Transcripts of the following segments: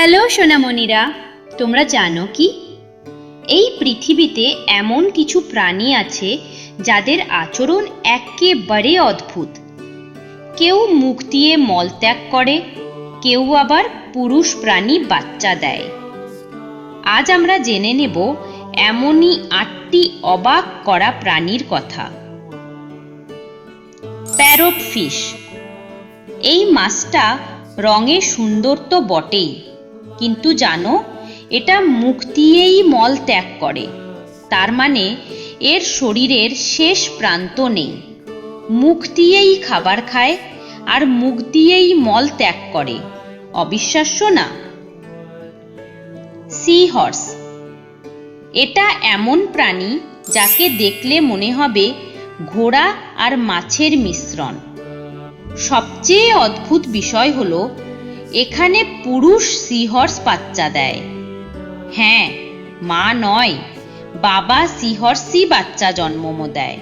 Hello সোনামণিরা, তোমরা জানো কি? এই পৃথিবীতে এমন কিছু প্রাণী আছে যাদের আচরণ একেবারে অদ্ভুত। কেউ মুখ দিয়ে মলত্যাগ করে, কেউ আবার পুরুষ প্রাণী বাচ্চা দেয়। আজ আমরা জেনে নেব এমনই আটটি অবাক করা প্রাণীর কথা। Parrot fish. এই মাছটা রঙে সুন্দর তো বটেই কিন্তু জানো, এটা মুখ দিয়েই মল ত্যাগ করে। তার মানে এর শরীরের শেষ প্রান্ত নেই। মুখ দিয়েই খাবার খায় আর মুখ দিয়েই মল ত্যাগ করে। অবিশ্বাস্য না? সি হর্স এটা এমন প্রাণী যাকে দেখলে মনে হবে ঘোড়া আর মাছের মিশ্রণ। সবচেয়ে অদ্ভুত বিষয় হলো এখানে পুরুষ সিহর্স বাচ্চা দেয়। হ্যাঁ মা নয়, বাবা সিহর্সই বাচ্চা জন্ম দেয়।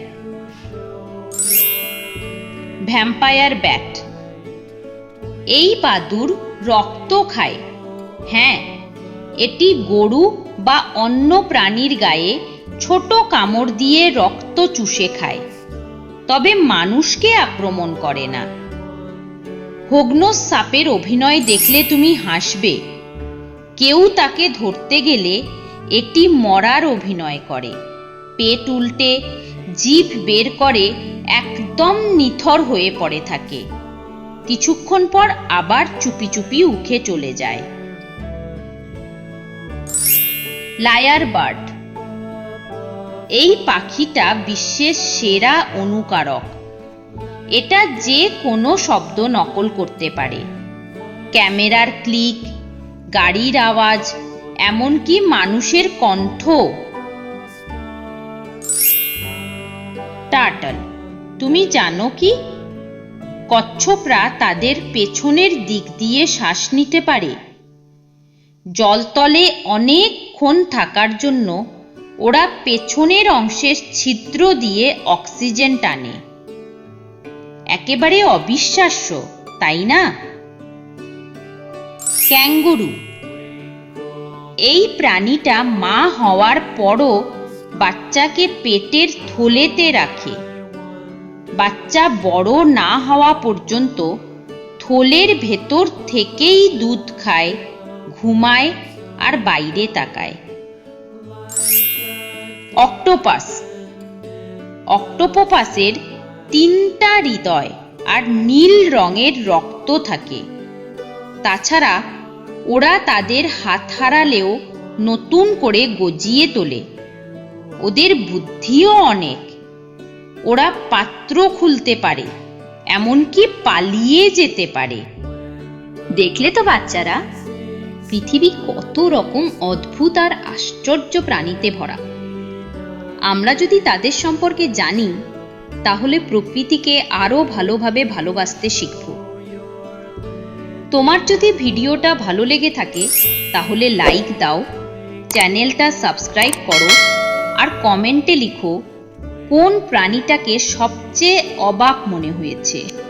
ভ্যাম্পায়ার ব্যাট এই বাদুর রক্ত খায়। হ্যাঁ এটি গরু বা অন্য প্রাণীর গায়ে ছোট কামড় দিয়ে রক্ত চুষে খায়। তবে মানুষকে আক্রমণ করে না। হোগনোস সাপের অভিনয় দেখলে তুমি হাসবে। কেউ তাকে ধরতে গেলে এটি মরার অভিনয় করে। পেট উল্টে জিভ বের করে একদম নিথর হয়ে পড়ে থাকে। কিছুক্ষণ পর আবার চুপি চুপি উঠে চলে যায়। Lyre bird. এই পাখিটা বিশ্বের সেরা অনুকারক। এটা যে কোনো শব্দ নকল করতে পারে। ক্যামেরার ক্লিক, গাড়ির আওয়াজ, এমনকি মানুষের কণ্ঠ। টার্টল, তুমি জানো কি? কচ্ছপরা তাদের পেছনের দিক দিয়ে শ্বাস নিতে পারে। জলতলে অনেকক্ষণ থাকার জন্য ওরা পেছনের অংশের ছিদ্র দিয়ে অক্সিজেন টানে। একেবারে অবিশ্বাস্য, তাই না? ক্যাঙ্গুরু। এই প্রাণীটা মা হওয়ার পরও বাচ্চাকে পেটের থলেতে রাখে। বাচ্চা বড় না হওয়া পর্যন্ত থলের ভেতর থেকেই দুধ খায়, ঘুমায় আর বাইরে তাকায়। অক্টোপাস। অক্টোপোপাসের তিনটা হৃদয় আর নীল রঙের রক্ত থাকে। তাছাড়া ওরা তাদের হাত হারালেও নতুন করে গজিয়ে তোলে। ওদের বুদ্ধিও অনেক। ওরা পাত্র খুলতে পারে, এমনকি পালিয়ে যেতে পারে। দেখলে তো বাচ্চারা, পৃথিবী কত রকম অদ্ভুত আর আশ্চর্য প্রাণীতে ভরা। আমরা যদি তাদের সম্পর্কে জানি তাহলে প্রকৃতিকে আরও ভালোভাবে ভালোবাসতে শিখব। তোমার যদি ভিডিওটা ভালো লেগে থাকে, তাহলে লাইক দাও, চ্যানেলটা সাবস্ক্রাইব করো, আর কমেন্টে লিখো, কোন প্রাণীটাকে সবচেয়ে অবাক মনে হয়েছে?